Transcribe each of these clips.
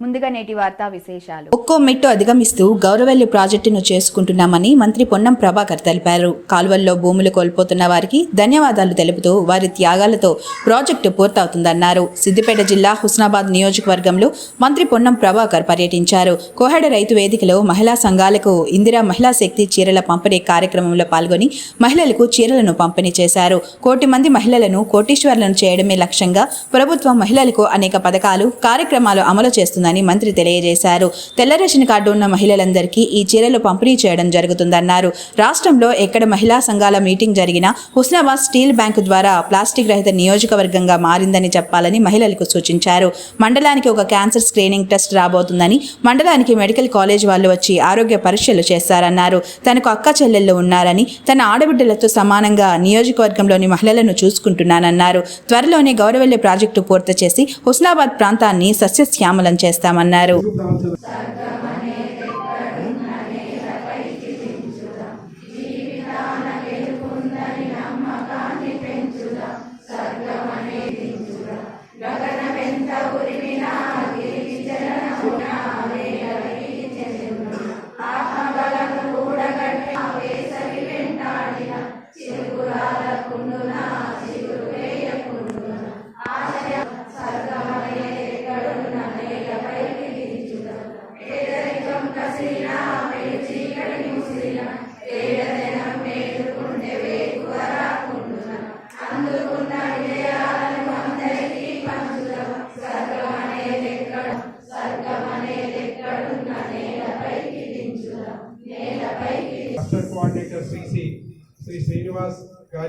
ముందుగా నేటి వార్తా విశేషాలు. ఒక్కో మెట్టు అధిగమిస్తూ గౌరవల్లి ప్రాజెక్టును చేసుకుంటున్నామని మంత్రి పొన్నం ప్రభాకర్ తెలిపారు. కాల్వల్లో భూములు కోల్పోతున్న వారికి ధన్యవాదాలు తెలుపుతూ వారి త్యాగాలతో ప్రాజెక్టు పూర్తవుతుందన్నారు. సిద్దిపేట జిల్లా హుస్నాబాద్ నియోజకవర్గంలో మంత్రి పొన్నం ప్రభాకర్ పర్యటించారు. కోహెడ రైతు వేదికలో మహిళా సంఘాలకు ఇందిరా మహిళా శక్తి చీరల పంపిణీ కార్యక్రమంలో పాల్గొని మహిళలకు చీరలను పంపిణీ చేశారు. కోటి మంది మహిళలను కోటీశ్వర్లను చేయడమే లక్ష్యంగా ప్రభుత్వం మహిళలకు అనేక పథకాలు కార్యక్రమాలు అమలు చేస్తుంది చేస్తుందని మంత్రి తెలియజేశారు. తెల్ల రేషన్ కార్డు ఉన్న మహిళలందరికీ ఈ చీరలు పంపిణీ చేయడం జరుగుతుందన్నారు. రాష్ట్రంలో ఎక్కడ మహిళా సంఘాల మీటింగ్ జరిగినా హుస్నాబాద్ స్టీల్ బ్యాంకు ద్వారా ప్లాస్టిక్ రహిత నియోజకవర్గంగా మారిందని చెప్పాలని మహిళలకు సూచించారు. మండలానికి ఒక క్యాన్సర్ స్క్రీనింగ్ టెస్ట్ రాబోతుందని మండలానికి మెడికల్ కాలేజ్ వాళ్ళు వచ్చి ఆరోగ్య పరీక్షలు చేస్తారన్నారు. తనకు అక్క చెల్లెళ్ళు ఉన్నారని తన ఆడబిడ్డలతో సమానంగా నియోజకవర్గంలోని మహిళలను చూసుకుంటున్నానన్నారు. త్వరలోనే గౌరవెల్లి ప్రాజెక్టు పూర్తి చేసి హుస్నాబాద్ ప్రాంతాన్ని సస్యశ్యామలం చేస్తామన్నారు.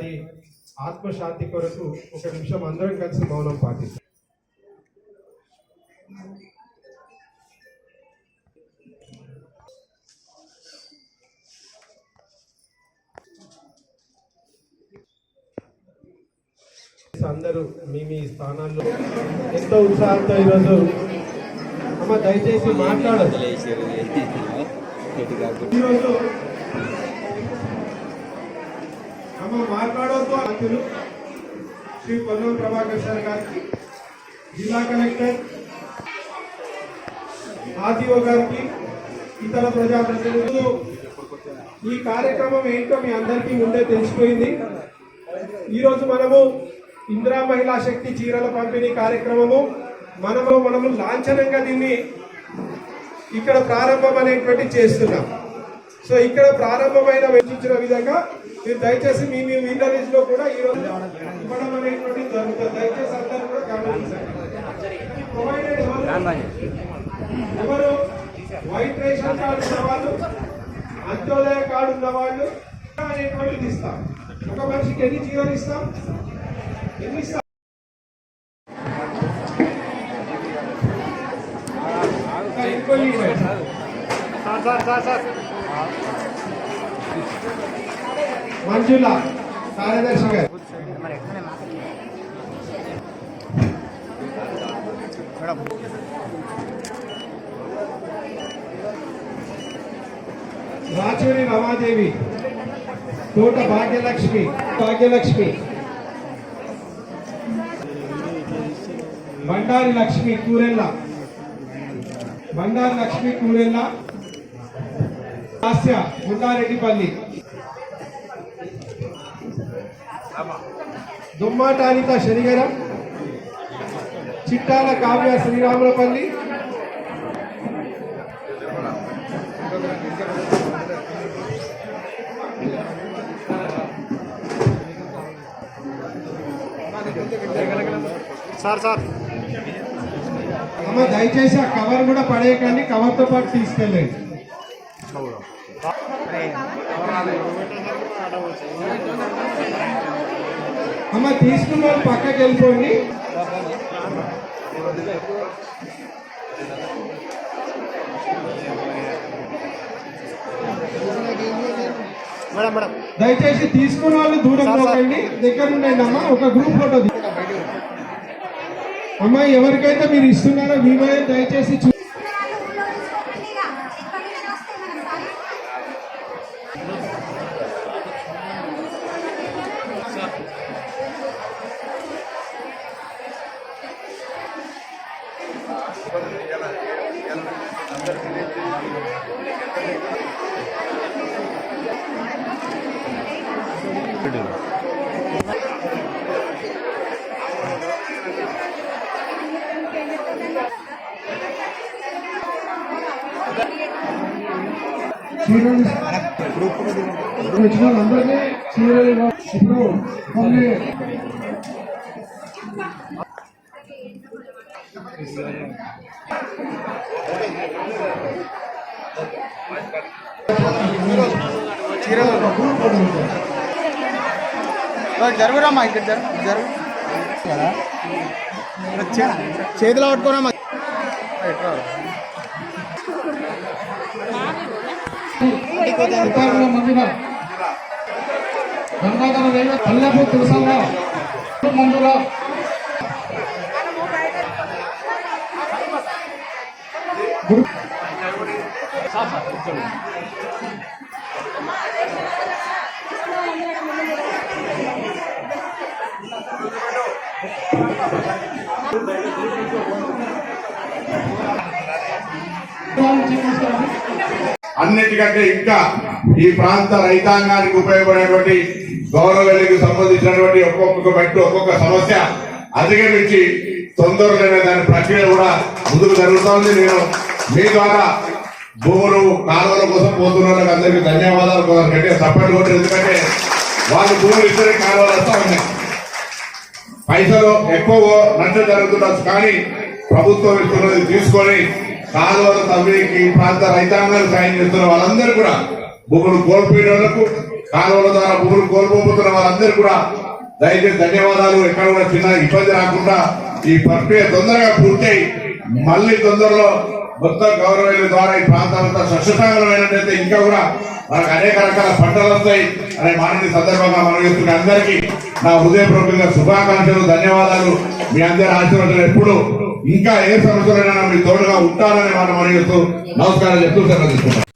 గారి ఆత్మశాంతి కొరకు ఒక నిమిషం అందరం కలిసి మౌనం పాటిస్తాం అందరూ మీ మీ స్థానాల్లో ఎంతో ఉత్సాహంతో ఈరోజు అమ్మ దయచేసి మాట్లాడదు ఈరోజు అమ్మ మాట్లాడవద్దు అతిథులు శ్రీ పొన్నం ప్రభాకర్ సార్ గారికి జిల్లా కలెక్టర్ ఆర్టీఓ గారికి ఇతర ప్రజాప్రతినిధులు. ఈ కార్యక్రమం ఏంటో మీ అందరికీ ముందే తెలిసిపోయింది. ఈరోజు మనము ఇందిరా మహిళా శక్తి చీరల పంపిణీ కార్యక్రమము. మనము మనము లాంఛనంగా దీన్ని ఇక్కడ ప్రారంభం అనేటువంటి చేస్తున్నాం. సో ఇక్కడ ప్రారంభమైన వెచ్చించిన విధంగా మీరు దయచేసి మీ మీ విలేజ్లో కూడా ఈ రోజు ఇవ్వడం అనేటువంటి జరుగుతుంది. దయచేసి అందరూ కూడా గమనించండి ఎవరు? ఎవరు వైట్ రేషన్ కార్డు ఉన్నవాళ్ళు అంత్యోదయ కార్డు ఉన్నవాళ్ళు అనేటువంటిది ఇస్తాం. ఒక మనిషికి ఎన్ని చీరలు ఇస్తాం? ఎన్ని ఇస్తాం? ఇంకొన్ని మంజుల కార్యదర్శి గారు రాచూరి రమాదేవి తోట భాగ్యలక్ష్మి భాగ్యలక్ష్మి బండారి లక్ష్మి కూరెల్ల బండారి లక్ష్మి కూరెల్ల హాస్య గుండారెడ్డిపల్లి. దుమ్మాట అనిత శనిగరం. చిట్టాల కావ్య శ్రీరాములపల్లి. Sir sir. అమ్మ దయచేసి ఆ కవర్ కూడా పడేయకండి. కవర్తో పాటు తీసుకెళ్ళండి. అమ్మ తీసుకున్న వాళ్ళు పక్కకి వెళ్ళిపోండి. దయచేసి తీసుకున్న వాళ్ళు దూరం. పోకండి దగ్గర ఉండండి అమ్మా ఒక గ్రూప్ ఫోటో తీ- అమ్మా ఎవరికైతే మీరు ఇస్తున్నారో 블루 지혜를 우리 지금 남자의 지혜를 집으로 건네 지혜를 건네 జరుగురామ్మా ఇక్కడ జరుగు జరుగు చేతిలో పట్టుకోరమ్మా గంగాధర రేవ పల్లెపు తులసంగా మందుల గురు అన్నిటికంటే ఇంకా ఈ ప్రాంత రైతాంగానికి ఉపయోగపడేటువంటి గౌరవలకు సంబంధించినటువంటి ఒక్కొక్క బట్టి ఒక్కొక్క సమస్య అధిగమించి తొందరలోనే దాని ప్రక్రియ కూడా ముందుకు జరుగుతోంది నేను మీ ద్వారా భూములు కాలువల కోసం పోతున్న వాళ్ళకి అందరికీ ధన్యవాదాలు కొందరు గట్టిగా సపోర్ట్ ఎందుకంటే వాళ్ళు భూములు ఇద్దరికి కాలువలు వస్తా ఉన్నాయి. పైసలు ఎక్కువ నష్టం జరుగుతుండొచ్చు కానీ ప్రభుత్వం ఇస్తున్నది తీసుకొని కాలువల తవ్వికి ప్రాంత రైతాంగాలు సాయం చేస్తున్న వాళ్ళందరూ కూడా భూములు కోల్పోయిన వాళ్ళకు కాలువల ద్వారా భూములు కోల్పోతున్న వాళ్ళందరూ కూడా దయచేసి ధన్యవాదాలు. ఎక్కడ కూడా చిన్న ఇబ్బంది రాకుండా ఈ ప్రక్రియ తొందరగా పూర్తయి మళ్ళీ తొందరలో మొత్తం గౌరవాల ద్వారా ఈ ప్రాంతాలంతా స్వచ్ఛతామైనట్టయితే ఇంకా కూడా మనకు అనేక రకాల పంటలు వస్తాయి అనే మాటని సందర్భంగా మనం చేస్తున్న అందరికీ నా హృదయపూర్వకంగా శుభాకాంక్షలు ధన్యవాదాలు. మీ అందరి ఆశీర్వాదాలు ఎప్పుడు ఇంకా ఏ సమస్యలైనా మీ తోడుగా ఉంటారని మనం మనం చేస్తూ నమస్కారం చెప్తూ సెలవు